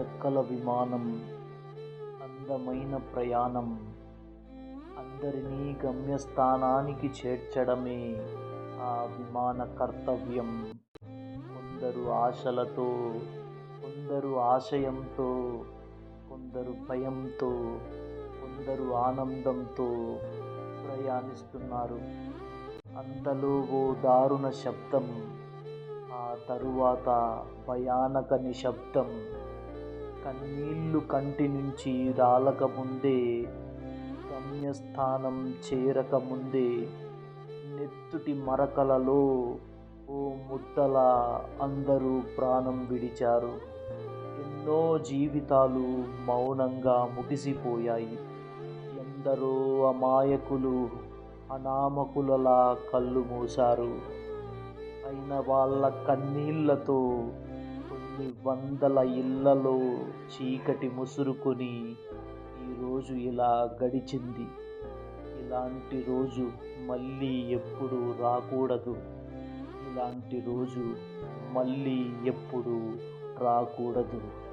రెక్కల విమానం అందమైన ప్రయాణం అందరినీ గమ్యస్థానానికి చేర్చడమే ఆ విమాన కర్తవ్యం. కొందరు ఆశలతో కొందరు ఆశయంతో కొందరు భయంతో కొందరు ఆనందంతో ప్రయాణిస్తున్నారు. అంతలో ఓ దారుణ శబ్దం ఆ తరువాత భయానక నిశ్శబ్దం. కన్నీళ్ళు కంటి నుంచి రాలకముందే గమ్యస్థానం చేరకముందే నెత్తుటి మరకలలో ఓ ముద్దల అందరూ ప్రాణం విడిచారు. ఎన్నో జీవితాలు మౌనంగా ముగిసిపోయాయి. ఎందరో అమాయకులు అనామకులలా కళ్ళు మూశారు. అయిన వాళ్ళ కన్నీళ్ళతో కొన్ని వందల ఇళ్ళలో చీకటి ముసురుకొని ఈరోజు ఇలా గడిచింది. ఇలాంటి రోజు మళ్ళీ ఎప్పుడు రాకూడదు. ఇలాంటి రోజు మళ్ళీ ఎప్పుడు రాకూడదు.